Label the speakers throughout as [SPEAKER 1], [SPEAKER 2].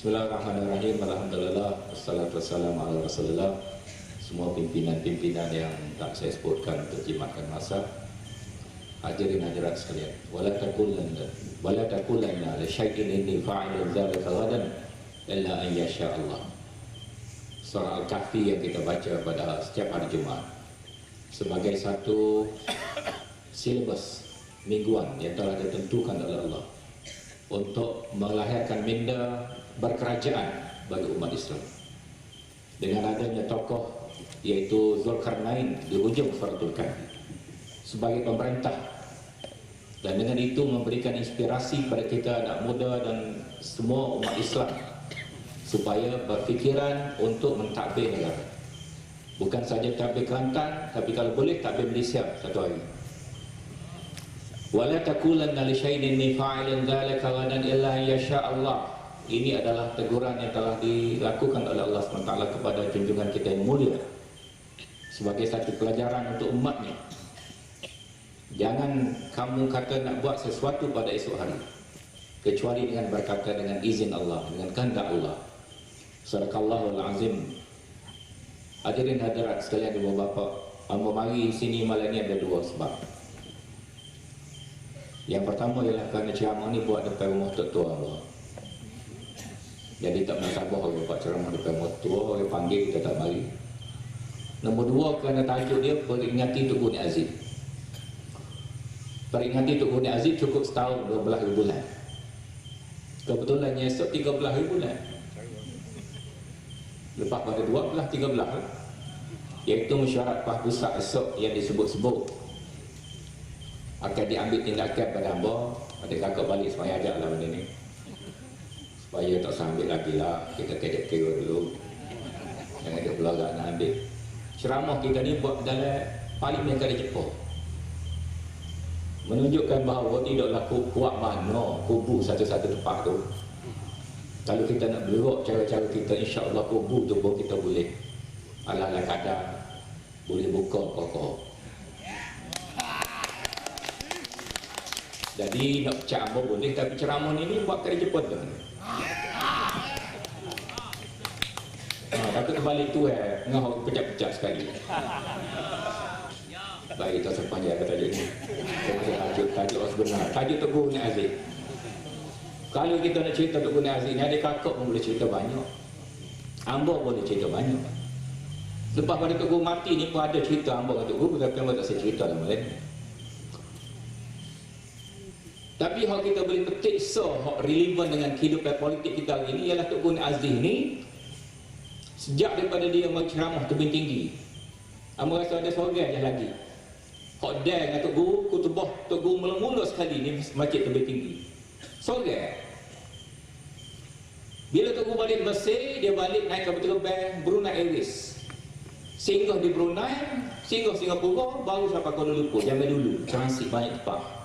[SPEAKER 1] Bismillahirrahmanirrahim. Alhamdulillah. Wassalamu ala Rasulullah. Semua pimpinan-pimpinan yang tak saya sebutkan untuk jimatkan masa. Hadirin hadirat sekalian. Wala taqulanna wala taqulanna li syai'in inni fa'ilun dzalika ghadan illa an yasha Allah. Surah Al-Kahfi yang kita baca pada setiap hari Jumaat sebagai satu silabus mingguan yang telah ditentukan oleh Allah untuk melahirkan minda berkerajaan bagi umat Islam. Dengan adanya tokoh yaitu Zulkarnain di hujung Suratul Kahfi sebagai pemerintah dan dengan itu memberikan inspirasi kepada kita anak muda dan semua umat Islam supaya berfikiran untuk mentadbir negara. Bukan saja tadbir Kelantan, tapi kalau boleh tadbir Malaysia satu hari. Wala taqulanna li inni fa'ilun dzalika ghadan illa yasha Allah. Ini adalah teguran yang telah dilakukan oleh Allah SWT kepada junjungan kita yang mulia sebagai satu pelajaran untuk umatnya. Jangan kamu kata nak buat sesuatu pada esok hari kecuali dengan berkata dengan izin Allah, dengan kehendak Allah. Sadaqallahul azim. Hadirin hadirat sekalian ibu bapa, hamba mari sini malam ini ada dua sebab. Yang pertama ialah kerana ceramah ni buat depan rumah tua Allah. Jadi tak menasabah kalau buat ceramah depan tua, dia panggil kita tak mari. Nombor dua kerana tajuk dia peringati Tuk Guni Aziz. Peringati Tuk Guni Aziz cukup setahun 12 bulan. Kebetulannya esok 13 bulan. Lepas pada 12, 13 Iaitu mesyuarat pah besar esok yang disebut-sebut Akan diambil tindakan pada hamba Pada kakak balik supaya ajak lah benda ni Supaya tak sambil lagi lah. Kita kejap kira dulu. Jangan ada pelagak nak ambil. Ceramah kita ni buat dalam Parlimen kali Jepun Menunjukkan bahawa tidaklah kuat mana kubu satu-satu tempat tu. Kalau kita nak berok cara-cara kita insya-Allah kubu tu pun kita boleh. Ala-ala kadar boleh buka kokoh. Jadi nak ambo boleh tapi ceramah ni, ni buat kerja cepat tu. Ha, takut terbalik tu eh, ngah pecah-pecah sekali. Baik, kita sepanjang kata tajuk ni. Tajuk, tajuk sebenar. Tajuk teguh ni Aziz. Kalau kita nak cerita Tok Guna Aziz ni, ada kakak pun boleh cerita banyak. Ambo boleh cerita banyak. Lepas pada Guru mati ni pun ada cerita Ambo Tok Guru, tapi Ambo tak saya cerita lama lagi. Tapi hak kita boleh petik so, hak relevan dengan kehidupan politik kita hari ni, ialah Tok Guna Aziz ni, sejak daripada dia menceramah tebing tinggi, Ambo rasa ada seorang je lagi. Hak dia dengan Tok Guru, kutubah Tok Guru mula-mula sekali ni masjid tebing tinggi. Sorang. Bila Tugu balik Mesir, dia balik naik ke terbang Brunei Airways. Singgah di Brunei, singgah Singapura, baru sampai Kuala Lumpur. Jangan dulu, transit banyak tempat.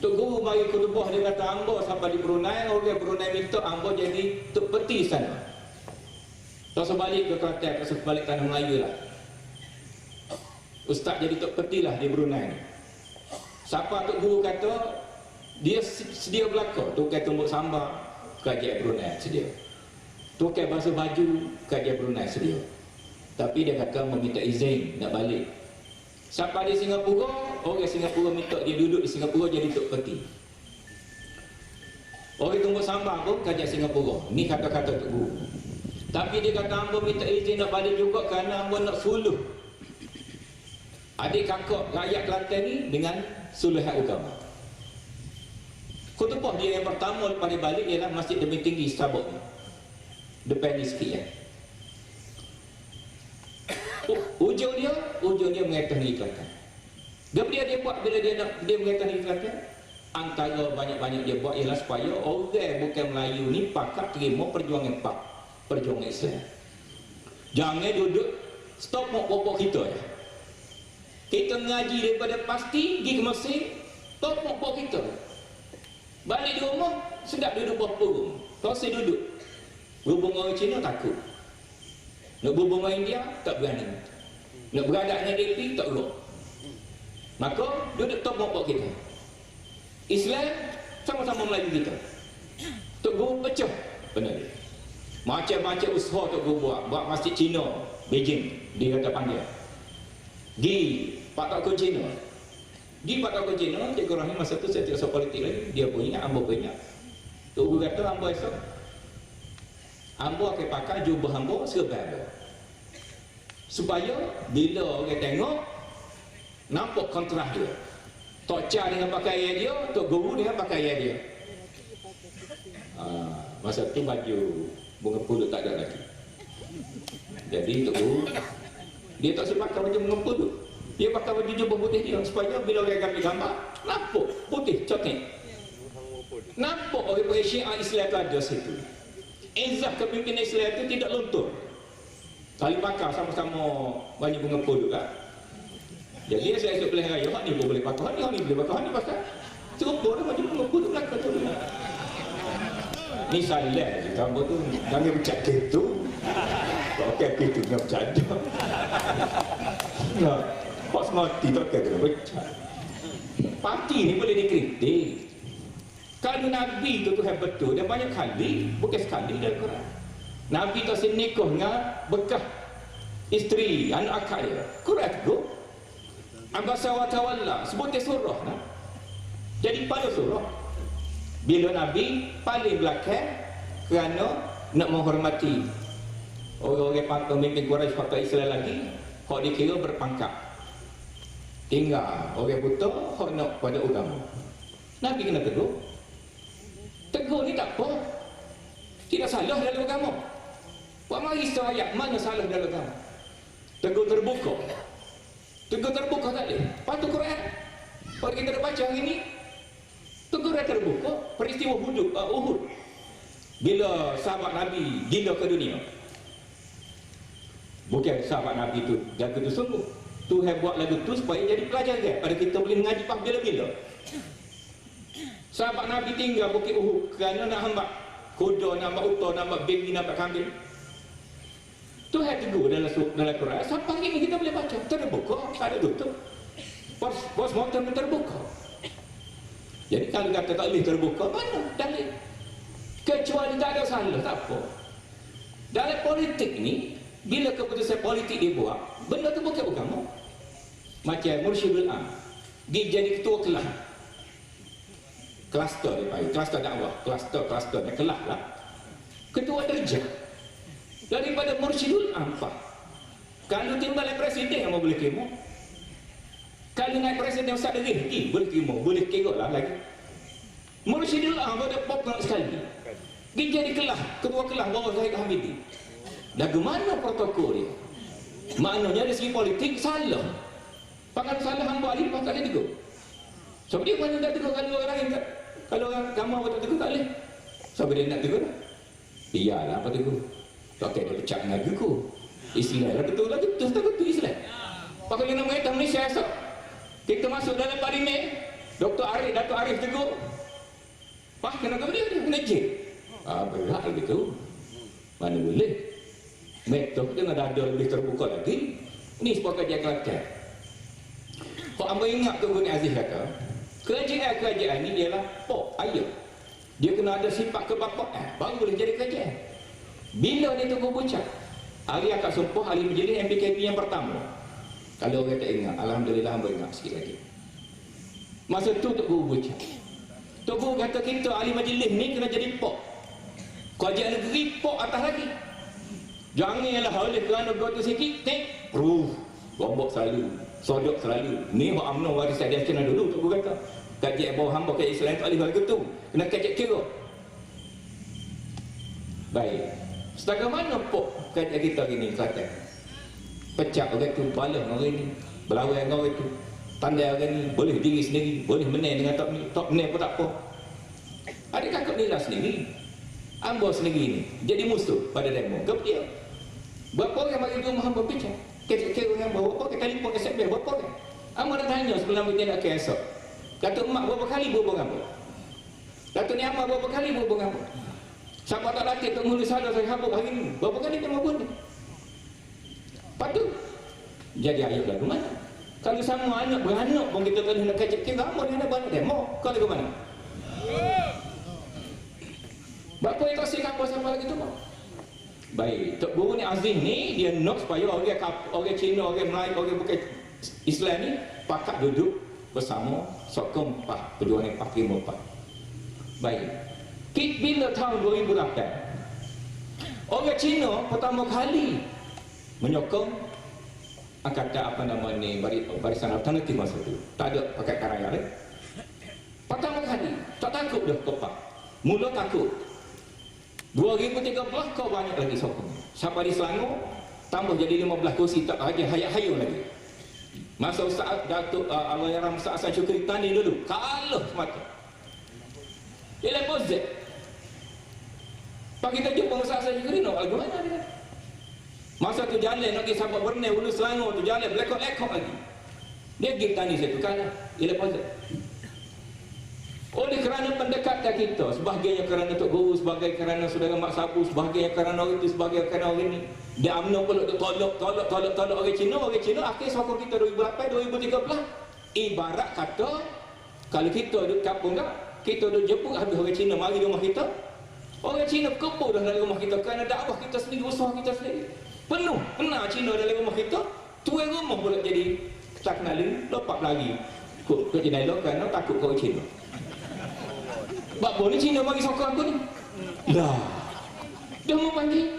[SPEAKER 1] Tok Guru bagi kutubah dia kata Ambo sampai di Brunei, orang Brunei minta Ambo jadi tok peti sana. Tak sebalik ke Kelantan, tak sebalik tanah Melayu lah. Ustaz jadi tok peti lah di Brunei. Siapa Tok Guru kata, dia sedia belakang tukar tumbuk sambal kerajaan Brunei sedia tukar basuh baju kerajaan Brunei sedia tapi dia kata meminta izin nak balik sampai di Singapura orang Singapura minta dia duduk di Singapura jadi tok peti orang tumbuk sambal pun kerajaan Singapura ni kata-kata Tok Guru tapi dia kata hamba minta izin nak balik juga kerana hamba nak suluh adik kakak rakyat Kelantan ni dengan suluhan agama Khutbah dia yang pertama lepas dia balik ialah masjid demi tinggi Starbuck ni. Depan ni sikit ya. Ujung dia, ujung dia mengatakan iklankan. Dan dia dia buat bila dia nak dia mengatakan iklankan, antara banyak-banyak dia buat ialah supaya orang bukan Melayu ni pakat terima perjuangan pak, perjuangan Islam. Jangan duduk stop mau popok kita ya. Kita ngaji daripada pasti pergi ke Mesir, stop popok kita. Balik di rumah, sedap duduk bawah purung. Kau saya duduk. Berhubung orang Cina takut. Nak berhubung dengan India, tak berani. Nak beradak dengan DP, tak elok. Maka, duduk top mokok kita. Islam, sama-sama Melayu kita. Tok Guru pecah. Benar dia. Macam-macam usaha Tok Guru buat. Buat masjid Cina, Beijing, di kata panggil. Di Pak Tok Kun Cina. Di Pak Tok Kun Cina, Cikgu Rahim masa tu saya tidak politik lagi. Dia pun ingat, Ambo pun ingat. Tok Guru kata, Ambo esok. Ambo akan pakai jubah Ambo serba supaya bila orang tengok nampak kontras dia. Tok Cha dengan pakaian dia Tok Guru dengan pakaian dia. Ha, masa tu baju bunga pudut tak ada lagi. Jadi Tok Guru dia tak sempat pakai baju bunga pudut dia pakai baju jubah putih dia supaya bila orang ambil gambar nampak putih coket nampak orang Syiah Islam tu ada situ. Izzah kepimpinan Islam itu tidak luntur. Kali bakar sama-sama banyak bunga pun juga. Jadi saya esok pilihan raya, ni pun boleh bakar, ni, ni boleh bakar, ni bakar. Serupa dia banyak bunga pun belakang tu. Ni salah kamu tu jangan bercak gitu. Okey, itu nak bercak. Nah, pas mati tak kena bercak. Parti ni boleh dikritik. Kalau Nabi tu tu betul, dia banyak kali, bukan sekali dalam Quran. Nabi tak sen nikah dengan bekah isteri anak akak dia. Quran tu. Abasa wa tawalla. Sebut dia surah nah. Jadi pada surah bila Nabi paling belakang kerana nak menghormati orang-orang pemimpin Quraisy fakta Islam lagi hak dikira berpangkat tinggal orang buta hak nak pada agama. Nabi kena tegur. Tegur ni tak apa. Tidak salah dalam agama. Pak mari ayat mana salah dalam agama? Tegur terbuka. Tegur terbuka tak boleh. Patut Quran. Kalau kita dah baca hari ini, tegur terbuka. Peristiwa Uhud, uh, Uhud. Bila sahabat Nabi gila ke dunia. Bukan sahabat Nabi itu jaga tu sungguh. Tuhan buat lagu tu supaya jadi pelajaran pada kita boleh mengaji pah bila-bila. Sahabat Nabi tinggal Bukit Uhud kerana nak hamba kuda, nak hamba utah, nak hamba baby, nak hamba kambing. Tuhan tegur dalam dalam Quran. Sampai ini kita boleh baca terbuka tak ada tutup. Bos bos motor terbuka? Jadi kalau kata tak boleh terbuka mana? Dalil. Kecuali tak ada salah tak apa. Dalam politik ni bila keputusan politik dibuat benda tu bukan agama. Macam Mursyidul Am dia jadi ketua kelas. Kluster dia panggil kluster dakwah. Kluster kluster dia kelas lah. Ketua derjah daripada mursyidul apa kalau timbal presiden yang boleh kemo kalau naik presiden Ustaz Rizki boleh kemo boleh kira lah lagi. Mursyidul apa ada popular sekali. Dia jadi kelah kedua kelah bawah Zahid Hamidi. Dan mana protokol dia? Maknanya dari segi politik salah. Pakai salah hamba Ali pasal dia tegur. Sebab dia mana tak tegur kalau orang lain kalau orang kamu apa tegur tak boleh. Sebab dia nak tegur iyalah apa tegur tak kena pecah dengan aku Islam lah betul lah betul tak betul Islam? Pakai lima menit Malaysia esok. Kita masuk dalam parlimen. Dr. Arif, Dato' Arif tegur. Pak, kenapa dia? Dia kena jik Ah, berat gitu Mana boleh? Metode dengan dada lebih terbuka lagi. Ini sebuah kajian kelakar. Kau ambil ingat tu Guni Aziz kata Kerajaan-kerajaan ni ialah Pok, ayah Dia kena ada sifat kebapaan Baru boleh jadi kerajaan bila dia tunggu bucak? Hari akad sumpah ahli majlis MPKP yang pertama. Kalau orang tak ingat, Alhamdulillah hamba ingat sikit lagi. Masa tu Tok Guru bucak. Tok Guru kata kita ahli majlis ni kena jadi pok. Kerajaan negeri pok atas lagi. Janganlah oleh kerana kau tu sikit, tek, proof. Bombok selalu, sodok selalu. Ni hak UMNO warisan dia kena dulu Tok Guru kata. Kajian bawah hamba ke Islam tak boleh tu. Kena kajian kira. Baik. Setakat mana pok kerja kita gini Kelantan? Pecah orang tu, balas orang ni, berlawan orang tu, tanda orang ni, boleh diri sendiri, boleh menang dengan tak tak menang pun tak apa. Adakah kau nilai sendiri? Ambo sendiri ni, jadi musuh pada demo. Kau dia. Berapa orang bagi rumah hamba pecah? Kira-kira orang bawa apa? Kita telefon ke sebab berapa orang? Ambo nak tanya sebelum kita nak ke esok. Kata emak berapa kali berapa hamba? Datuk Ni Amal berapa kali berhubung apa? Siapa tak latih penghulu sadar saya habuk hari ini. Berapa kali dia mahu ni? Lepas tu, jadi ayat lagu mana? Kalau sama anak beranak pun kita kena nak kacik kita ramai dia nak beranak demo. Kau lagu mana? Bapa yang kasih kapal sama lagi tu? Baik, Tok Guru ni Azim ni dia nak supaya orang orang Cina, orang Melayu, orang bukan Islam ni pakat duduk bersama sokong pak perjuangan lima pak. Baik. Kit bila tahun 2008 orang Cina pertama kali menyokong kata apa nama ni barisan alternatif masa tu. Tak ada pakai karaya ni. Pertama kali tak takut dah kopak. Mula takut 2013 kau banyak lagi sokong. Sampai di Selangor tambah jadi 15 kursi tak aja hayat-hayat lagi. Masa Ustaz Datuk uh, Allahyarham Ustaz Hasan Syukri tani dulu. Kalah semata. Dia lepas Z. Pak kita jumpa Ustaz Hasan Syukri nak lagu mana dia? Masa tu jalan nak pergi sampai Bernil, Ulu Selangor tu jalan lekok-lekok lagi. Dia pergi tani situ kalah. Dia lepas Z. Oleh kerana pendekatan kita, sebagainya kerana Tok Guru, sebagai kerana saudara Mak Sabu, sebagainya kerana orang itu, sebagai kerana orang ini. Dia amno pula tolok, tolok, tolok, tolok orang Cina, orang Cina akhir sokong kita 2008, 2013. Ibarat kata, kalau kita duduk kampung tak, kita duduk Jepun, habis orang Cina mari rumah kita. Orang Cina kebur dah dalam rumah kita kerana dakwah kita sendiri, usaha kita sendiri. Penuh, kena Cina dalam rumah kita. Tuan rumah pula jadi tak kenalin, lopak lagi. Kok jadi dialog kerana takut kau Cina. Bak boleh Cina bagi sokong aku ni? Lah. Dia mau panggil.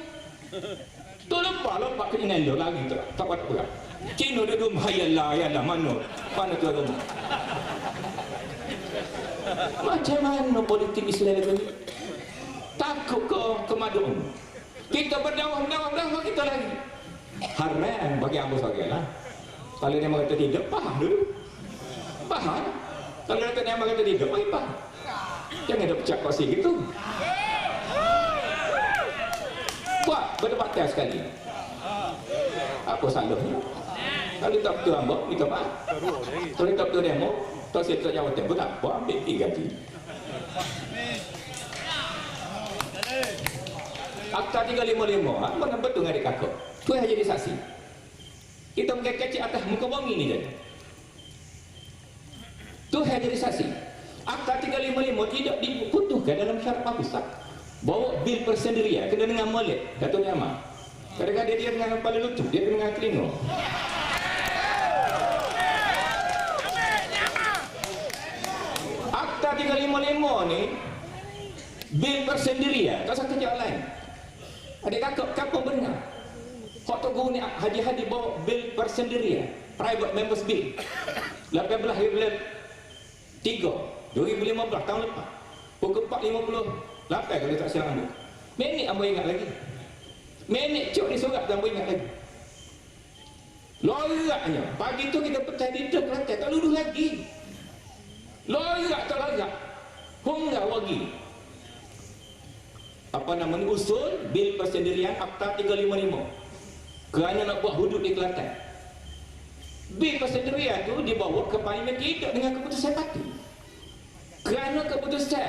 [SPEAKER 1] Tu lepas lepas ke Cina lagi tak tak apa apa. Cina dia dum hayalah hayalah mana? Mana tu rumah? Macam mana politik Islam ni? Takut ke kemaduan? Kita berdakwah berdakwah berdakwah kita lagi. Haram bagi Abu Sagi lah. Kalau dia mengatakan tidak, faham dulu. Faham. Kalau dia mengatakan tidak, faham. Jangan ada pecah kursi gitu. Buat berdebatan sekali. Apa salahnya? Kalau tak betul ambok, minta maaf. Kalau tak betul demo, tak saya tak jawab tak apa, ambil gaji. Akta 355, mana betul dengan adik kakak? Tu yang jadi saksi. Kita mengkecek atas muka bumi ni jadi. Tu yang jadi saksi. Akta 355 tidak diputuskan dalam syarat pusat. Bawa bil persendirian kena dengan molek, kata ulama. Kadang-kadang dia dengan kepala lutut, dia dengan telinga. Akta 355 ni bil persendirian, tak satu jalan. Adik kakak, kapan benar? Hak tu guru ni hadi-hadi bawa bil persendirian, private members bill. 18 bulan 3 2015 tahun lepas. Pukul 4.58 kalau tak silap ambil minit ambil ingat lagi. Minit cuk ni surat ambil ingat lagi. Loraknya pagi tu kita pecah di dek lantai tak lulus lagi. Lorak tak lorak hingga wagi apa nama ni usul bil persendirian akta 355 kerana nak buat hudud di Kelantan. Bil persendirian tu dibawa ke parlimen tidak dengan keputusan parti. Kerana keputusan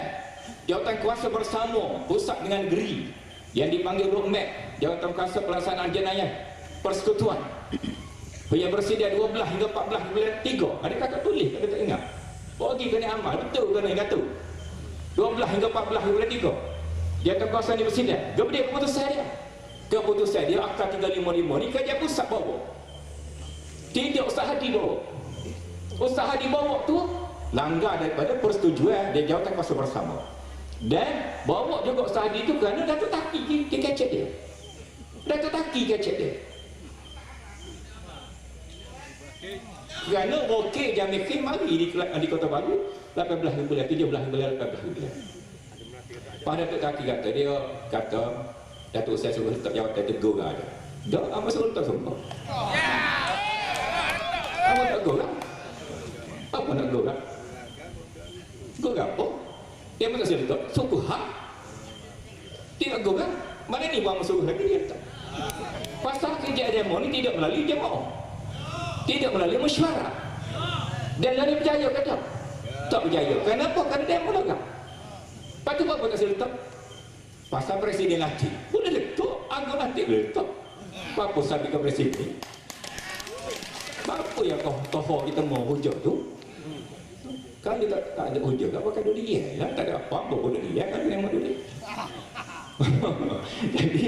[SPEAKER 1] jawatan kuasa bersama pusat dengan negeri yang dipanggil roadmap jawatan kuasa pelaksanaan jenayah persekutuan. Yang bersedia 12 hingga 14 bulan 3 ada kata tulis? Tak ingat? Bagi kena amal. Betul kena ingat tu 12 hingga 14 bulan 3 jawatan kuasa ni bersedia dia. Dia keputusan dia. Keputusan dia akta 355 ni kerja pusat bawa. Tidak usaha dibawa usaha dibawa tu langgar daripada persetujuan. Dia jawatan kuasa bersama. Dan bawa juga sahadi itu kerana Datuk Taki dia kecek dia. Datuk Taki kecek dia. Kerana okey Jamil Kim mari di, di Kota Baru 18 bulan 17 bulan 18 bulan pada Datuk Taki kata dia kata Datuk saya suruh letak jawatan tegur lah ada tak apa suruh letak sumpah apa tak tegur lah apa nak tegur lah Kau apa? Dia mana saya letak? Suku hak. Tidak kau kan? Mana ni buang suruh lagi dia tak? Pasal kerja demo ni tidak melalui jemaah. Tidak melalui mesyuarat. Dan lari berjaya ke tak? Berjaya. Kenapa? Kerana demo lagak. tu apa tak boleh letak? Pasal presiden latih. Boleh letak. Agak latih boleh letak. Apa sabit ke presiden? Apa yang kau tohok kita mau hujah tu? Kan dia tak, tak ada hujah. Apa kan dia? Ya, tak ada apa-apa pun dia. Kan dia mau dia. Jadi,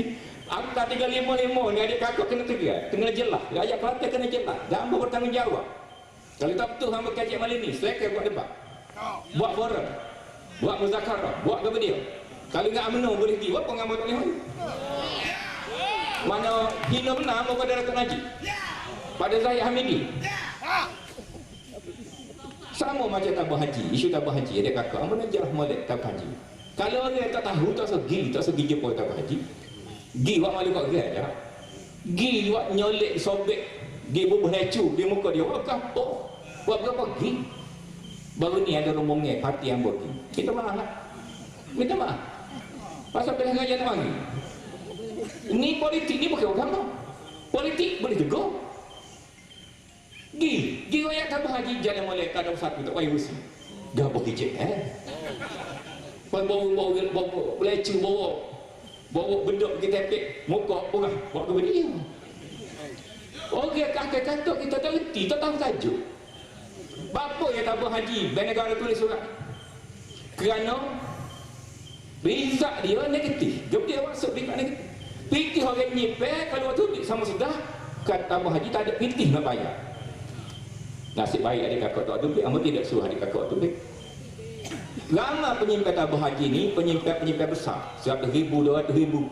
[SPEAKER 1] Angka 355 ni adik kakak kena tegar. Kena jelas. Rakyat Kelantan kena jelas. Dan bertanggungjawab. Kalau tak betul hamba kaji malam ni, saya akan buat debat. Buat forum. Buat muzakarah. Buat apa dia? Kalau enggak amno boleh pergi. Apa ngamal tak boleh? Mana hina benar mau pada Datuk Najib? Pada Zahid Hamidi? Sama macam tabah haji. Isu tabah haji. Kakak. Hamba nak jarah molek tabah haji. Kalau orang tak tahu, tak segi, tak segi jumpa tabah haji. Gi buat malu kat gerai aja. Gi buat nyolek sobek. Gi bubuh lecu di muka dia. Buat apa? Buat berapa gi? Baru ni ada rombongan parti yang buat. Minta maaf lah. Minta maaf. Pasal pilih ngajar lagi. Ni politik ni bukan agama. Politik boleh juga. Gi, gi royak tambah haji jalan molek kadang satu tak payah usi. Gabah kicik eh. Bawa bawa bawa bawa lecu bawa bawa benda pergi tepek muka orang buat ke dia orang kakak kata kita tak reti tak tahu tajuk Bapa yang tak haji dan negara tulis surat kerana Rizak dia negatif Jom dia masuk rizak negatif Pitih orang nyipek Kalau waktu tu sama sudah Kata tambah haji tak ada pitih nak bayar Nasib baik adik kakak tu Aduh Amba tidak suruh adik kakak tu Lama penyimpan tabah haji ni penyimpan-penyimpan besar. 100 ribu, 200 ribu.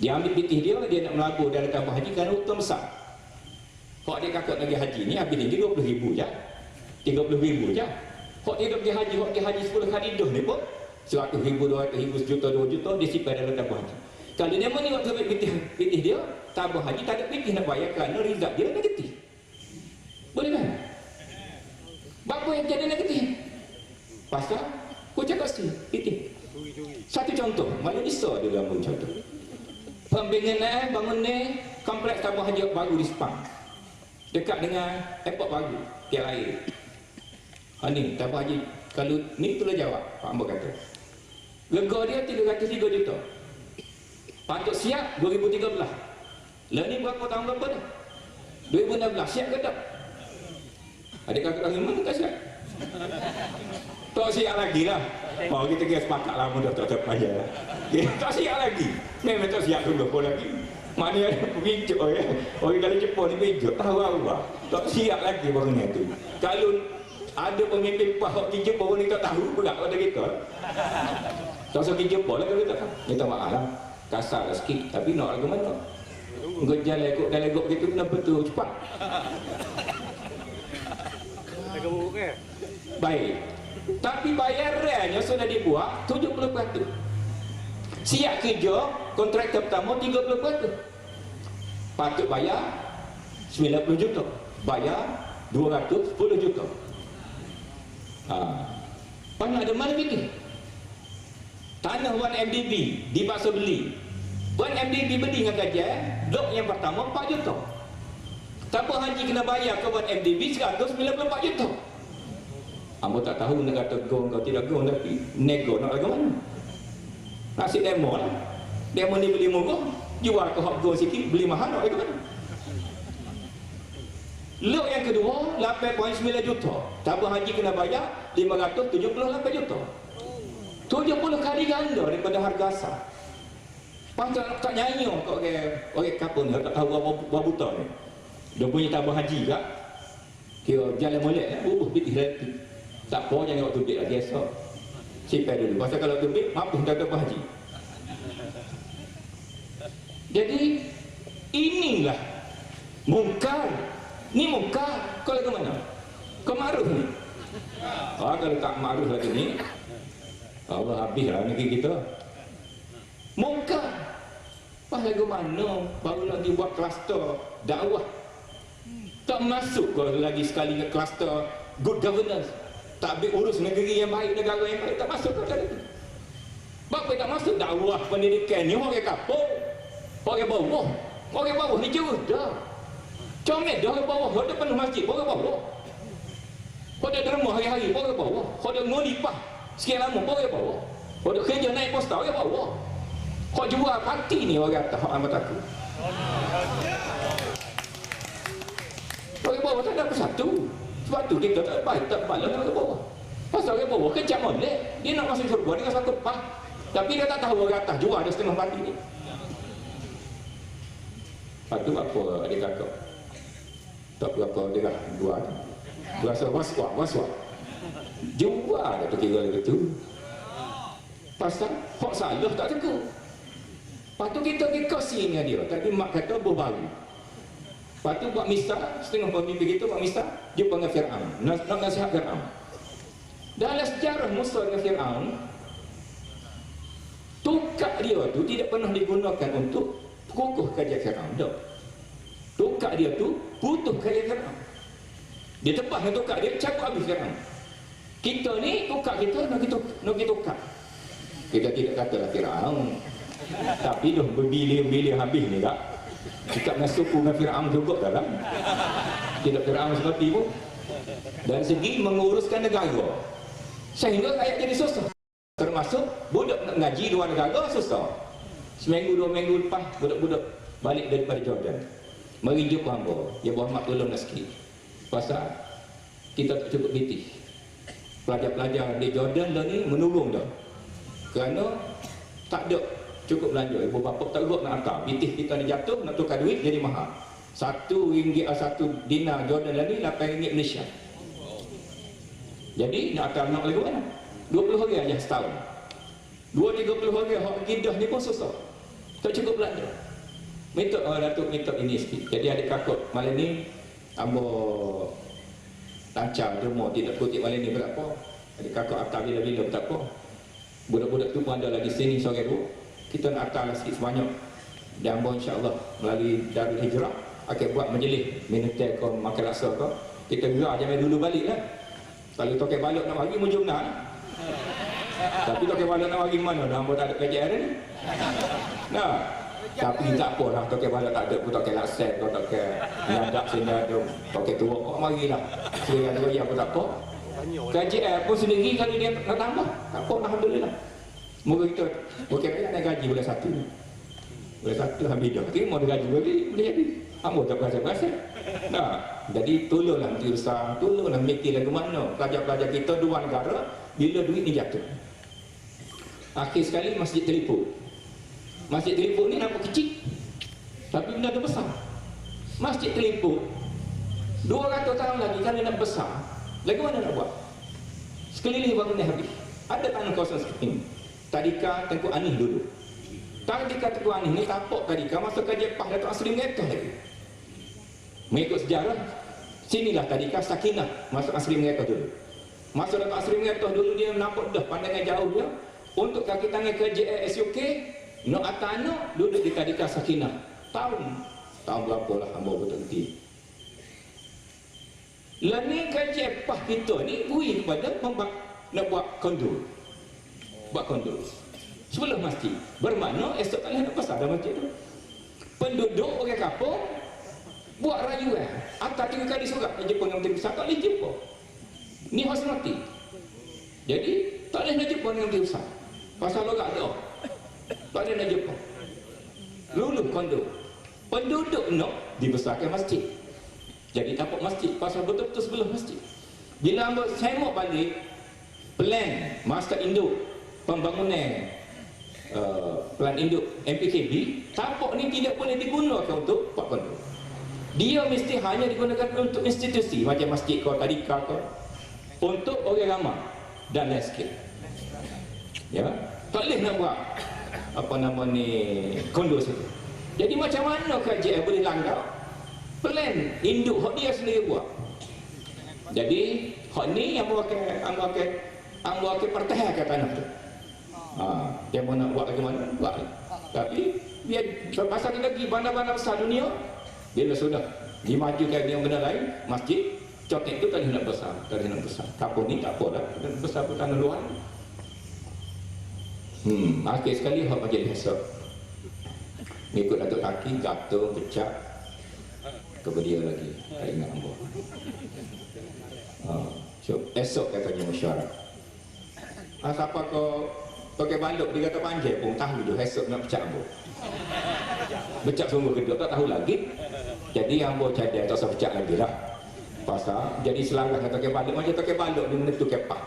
[SPEAKER 1] Dia ambil pitih dia, dia nak melabur dalam tabah haji kerana utang besar. Kalau dia kakak lagi haji ni, habis ni 20 ribu je. 30 ribu je. Kalau dia pergi haji, kalau dia haji 10 hari dah ni pun, 100 ribu, 200 ribu, sejuta, 2 juta, dia simpan dalam tabah haji. Kalau dia ni waktu ambil pitih, pitih dia, tabah haji tak ada pitih nak bayar kerana rizat dia negatif. Boleh kan? Bapa yang jadi negatif? Pasal Kau cakap sini, itu. Satu contoh, Malaysia ada gambar contoh. Pembinaan bangun ni kompleks tabung haji baru di Sepang. Dekat dengan airport baru, tiap air. Ha ni, tabung haji. Kalau ni itulah jawab, Pak Ambo kata. Lega dia 303 juta. Patut siap 2013. Lah ni berapa tahun berapa dah? 2016 siap ke tak? Adik kakak lagi mana tak siap? Tak siap lagi lah. Mau kita kira sepakat lama dah tak tak payah. Tak siap lagi. Memang tak siap dulu pun lagi. Mana ada pengijut ya. Orang dari Jepun ni pengijut. Tahu apa? Tak siap lagi barunya tu. Kalau ada pemimpin pahok di Jepun ni tak tahu berat pada kita. Tak usah pergi Jepun lah kalau tak. Minta maaf lah. Kasar lah sikit. Tapi nak lagu mana? Kau jalan ikut dalam ikut gitu kenapa tu cepat? Baik. Tapi bayarannya sudah dibuat 70%. Siap kerja, kontraktor pertama 30%. Patut bayar 90 juta. Bayar 210 juta. Ha. Mana ada mana fikir? Tanah 1 MDB dipaksa beli. 1 MDB beli dengan kajian, blok yang pertama 4 juta. Tanpa haji kena bayar ke 1 MDB 194 juta. Amba tak tahu nak kata gong kau tidak gong tapi nego nak lagu mana? Nasib demo lah. Demo ni beli murah, jual ke hak gong sikit, beli mahal nak lagu mana? Lot yang kedua 8.9 juta. Tabung haji kena bayar 578 juta. 70 kali ganda daripada harga asal. Pasal tak nyanyi kau orang orang kapun tak tahu apa buta ni. Dia punya tabung haji kak. Kira jalan molek eh, bubuh pitih reti. Tak apa jangan waktu duit lagi esok. Simpan dulu. Pasal kalau duit, mampu tak ada haji. Jadi, inilah mungkar. Ni mungkar. Kau lagi mana? Kau maruh ni? Ah, kalau tak maruh lagi ni, Allah habislah negeri kita. Mungkar. Pas lagu mana baru nak dibuat kluster dakwah. Tak masuk kau lagi sekali ke kluster good governance tak ambil urus negeri yang baik, negara yang baik, tak masuk ke dalam itu. Bapa tak masuk dakwah pendidikan ni orang kapur. Orang bawah. Orang bawah ni jauh dah. Comel dah orang bawah. Orang penuh masjid, bawah. Kau dah derma hari-hari, bawah. Kau dah ngonipah sekian lama, bawah. Oh, duk kerja naik poster, ya bawa. Kau jual parti ni orang kata, hak amat aku. Orang bawah tak ada satu. Sebab tu kita tak baik, tak balas orang bawah. Pasal orang bawah kejam molek. Dia nak masuk surga dengan satu pah. Tapi dia tak tahu orang atas jual ada setengah parti ni. Lepas tu apa adik kakak? Tak berapa dia dah dua. Berasa waswak, waswak. Jual dah tu kira gitu. Pasal hak salah tak tegur. Lepas tu kita dikasih dengan dia. Tadi mak kata berbaru. Lepas tu buat misa, setengah pemimpin kita buat misa, jumpa dengan Fir'aun. Nak, nak nasihat Fir'aun. Dalam sejarah Musa dengan Fir'aun, tukak dia tu tidak pernah digunakan untuk kukuh kerja Fir'aun. Tak. Tukak dia tu putus kerja Fir'aun. Dia tebas dengan tukak dia, cabut habis Fir'aun. Kita ni, tukak kita nak kita, nak kita tukak. Kita tidak katalah Fir'aun. Tapi dah berbilir-bilir habis ni tak? Kita dengan suku dengan Fir'aun juga dalam. Tidak Fir'aun seperti pun. Dan segi menguruskan negara. Sehingga rakyat jadi susah. Termasuk budak nak ngaji luar negara susah. Seminggu dua minggu lepas budak-budak balik daripada Jordan. Mari jumpa hamba. Ya Muhammad tolong nak sikit. Pasal kita tak cukup bitih. Pelajar-pelajar di Jordan dah ni menurung dah. Kerana tak ada cukup belanja. Ibu bapa tak buat nak hantar. Bitih kita ni jatuh nak tukar duit jadi mahal. Satu ringgit satu dinar Jordan dah ni lapan ringgit Malaysia. Jadi nak hantar nak lagi mana? 20 hari aja setahun. 2-30 hari hak gidah ni pun susah. Tak cukup belanja. Minta oh, Datuk minta ini sikit. Jadi adik kakak malam ni ambo lancang demo tidak kutip malam ni berapa? Adik kakak hantar bila-bila tak apa. Budak-budak tu pun ada lagi sini sore dua. Kita nak hantar lah sikit sebanyak. Dan ambo insyaAllah melalui Darul Hijrah akan buat menjelih minutai kau makan rasa kau. Kita gerak jangan dulu balik lah. Kalau tokai balik nak bagi mujung nak. Tapi tokai balik nak bagi mana? Dah ambo tak ada kerja ni. Nah, tapi tak apa lah tokai balik tak ada pun tokai laksen kau tokai nyadak sini ada tokai tua kau marilah. Sehingga ada bayar pun tak apa. KJL pun sendiri kalau dia nak tambah. Tak apa, Alhamdulillah. Moga kita, okey kita naik gaji bulan satu. Bulan satu ambil dah. Terima dia gaji lagi, boleh jadi. Ambo tak berasa-berasa. Nah, jadi tolonglah Menteri Besar, tolonglah mikir lagu mana. Pelajar-pelajar kita dua negara, bila duit ni jatuh. Akhir sekali masjid telefon. Masjid telefon ni nampak kecil. Tapi benda tu besar. Masjid telefon, 200 tahun lagi dia nak besar. Lagu mana nak buat? Sekeliling bangunan habis. Ada tanah kawasan seperti ini. Tadika Tengku Anih dulu. Tadika Tengku Anih ni tapak tadika masa kerja Pah Datuk Asri Mengetah lagi. Mengikut sejarah, sinilah tadika Sakinah masa Asri Mengetah dulu. Masa Datuk Asri Mengetah dulu dia nampak dah pandangan jauh dia. Untuk kaki tangan kerja SUK, Nok Atano duduk di tadika Sakinah. Tahun, tahun berapa lah hamba berhenti. Lani kaji pah kita ni bui kepada membak nak buat kondo. Buat kondo. Sebelum masjid. Bermakna esok tak nak pasal dalam masjid tu. Penduduk orang kapung buat rayuan. Atas tiga kali surat yang jumpa dengan Menteri Besar tak boleh jumpa. Ni hosnati. Jadi tak boleh nak jumpa dengan Menteri Besar. Pasal lorak ada. Tak boleh nak jumpa. Luluh kondo. Penduduk nak dibesarkan masjid. Jadi tapak masjid pasal betul-betul sebelah masjid. Bila hamba semok balik plan master induk pembangunan uh, plan induk MPKB, tapak ni tidak boleh digunakan untuk Pak Kondo. Dia mesti hanya digunakan untuk institusi macam masjid kau tadika kau untuk orang ramai dan landscape. Ya, tak boleh nak buat apa nama ni? Kondo situ. Jadi macam mana kerajaan boleh langgar plan induk hak dia sendiri buat. Jadi hak ni yang buat yang buat yang buat pertahankan tanah tu. Ha, dia mau nak buat bagaimana? Buat. Tapi dia pasal dia lagi bandar-bandar besar dunia bila sudah. Dimajukan dengan benda lain masjid cotek itu tak nak besar tak nak besar. Kapur ni tak apa dah. Besar pun tanah luar hmm, akhir sekali hak majlis hasab ikut datuk kaki jatuh pecah kepada lagi tak ingat hamba ha. so, esok katanya mesyuarat ha, siapa kau Pakai balok dia kata panjang pun tahu dia esok nak pecah ambo. Pecah sungguh kedua tak tahu lagi. Jadi ambo cadang tak usah pecah lagi lah. Pasal jadi selangkah kata pakai balok macam pakai balok dia menentu kepak.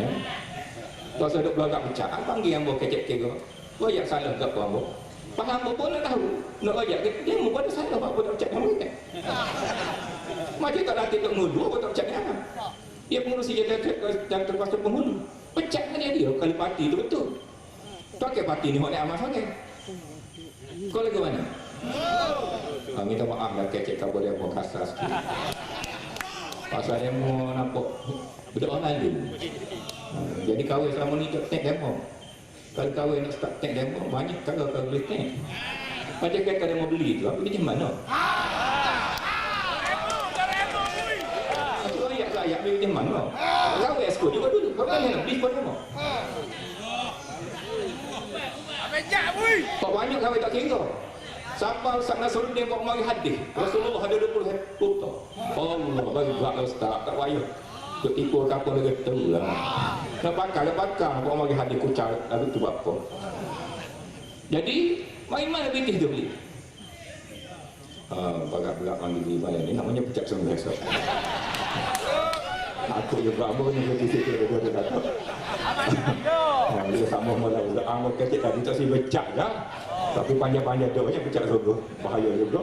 [SPEAKER 1] Ya. Pasal duk belakang pecah, panggil ambo kecek kego. Royak salah ke apa ambo? Faham apa pun nak tahu. Nak royak dia mu pada salah apa tak pecah ambo kan. Macam tak latih tak ngulu apa tak pecah apa. Dia pengurusi dan terpaksa penghulu. Pecah dia dia kalau parti itu betul. Pakai parti ni nak amal sangat. Kau lagi mana? Ha, minta maaf lah kecek kabur dia mau kasar sikit. Pasal dia mau nampak orang lain. Jadi kahwin selama ni tak tek demo. Kalau kahwin nak start tek demo, banyak kalau kau boleh tek. Macam kata dia mau beli tu, apa macam mana? Aku ayat saya, ayat macam mana? Kau esko juga dulu, kau kan nak beli pun demo. Kau banyak kahwin tak kira. Sampai Ustaz Nasruddin kau mari hadis. Rasulullah ada 20 kota. Allah bagi gak Ustaz tak payah. Kau tipu kapal lagi tu lah. Nak pakar, nak pakar. Kau mari hadis kucar. Lalu tu apa? Jadi, mari mana bitih dia beli? Ah, bagak-bagak mandi di malam ni namanya pecah semua esok. Aku juga mau ni di situ dia dia datang. Ha, dia sama mula mula amat kecil tadi tak si becak dah. Tapi panjang-panjang dia banyak becak juga. Bahaya juga.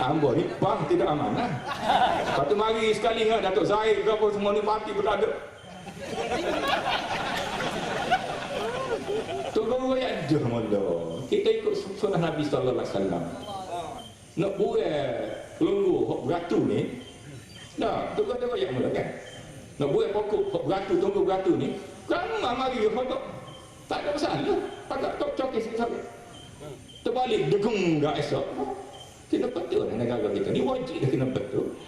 [SPEAKER 1] Ambo ni bang tidak amanah. Lepas tu mari sekali dengan Datuk Zahid ke apa semua ni parti pun ada. Tunggu ayat dah mula. Kita ikut sunnah Nabi sallallahu alaihi wasallam. Nak buat lunggu hok beratu ni. Dah, tu kata ayat mula kan. Nak buat pokok hok beratu tunggu beratu ni. Kan mari hok tak ada masalah. Pakat tok cokis sampai. Terbalik degung dah esok. Kena betul lah negara kita ni wajib dah kena betul.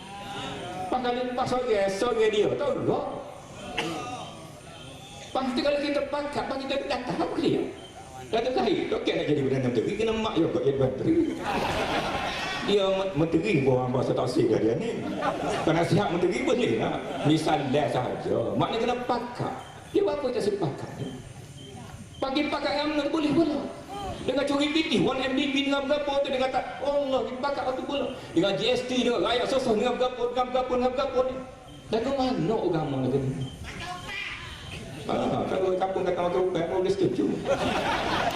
[SPEAKER 1] Pasal pasal dia sore dia tahu tak? Pasti kalau kita pangkat, pasti kita datang apa dia? Datang kahit, tak kena jadi Perdana Menteri, kena mak juga jadi Menteri. Dia menteri pun orang bahasa taksir dia ni. Kena siap menteri boleh lah. Misal dah sahaja. Maknanya kena pakat. Dia apa tak sepakat? Pagi pakat yang boleh pula. Dengan curi piti, 1MDB dengan berapa tu dia kata, Allah, dia pakat aku pula. Dengan GST, dengan rakyat sosok, dengan berapa, dengan berapa, dengan berapa ni. Dan ke mana agama negeri ni? Ah, kalau kampung kata makan ubat, mau boleh setuju.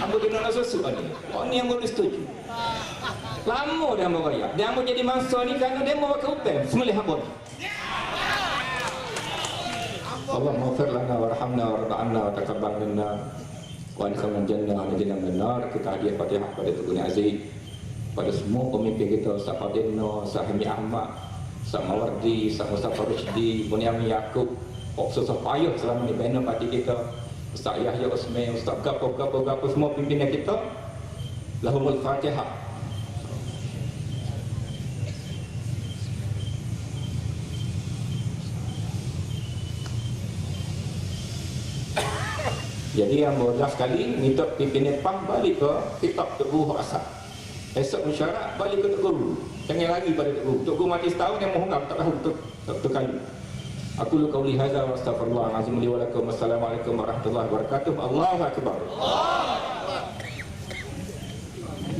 [SPEAKER 1] Ambo kena nak susu ni. Oh ni yang boleh setuju. Lama dia mau raya. Dia mau jadi mangsa ni kerana dia mau makan ubat. Semelih hamba. Allah maghfir lana warhamna warhamna wa taqabbal minna wa adkhilna jannah wa najina minan nar. Kita hadiah Fatihah pada Tuhan Aziz. Pada semua pemimpin kita Ustaz Fadilno, Ustaz Hamid Ahmad, Ustaz Mawardi, Ustaz Mustafa Rushdi, Bunyamin Yaakob, susah payah selama ni bina parti kita Ustaz Yahya Osman, Ustaz Gapo, Gapo, Gapo semua pimpinan kita Lahumul Fatihah Jadi yang mudah sekali minta pimpinan PAM balik ke kitab Tok Guru Asal. Esok mesyuarat balik ke Tok Guru. Jangan lagi pada Tok Guru. Tok Guru mati setahun yang mohon tak tahu Tok Tok kali. Aku lu qauli hadza wa astaghfirullah azim li wa lakum. Warahmatullahi wabarakatuh. Allahu akbar. Allah.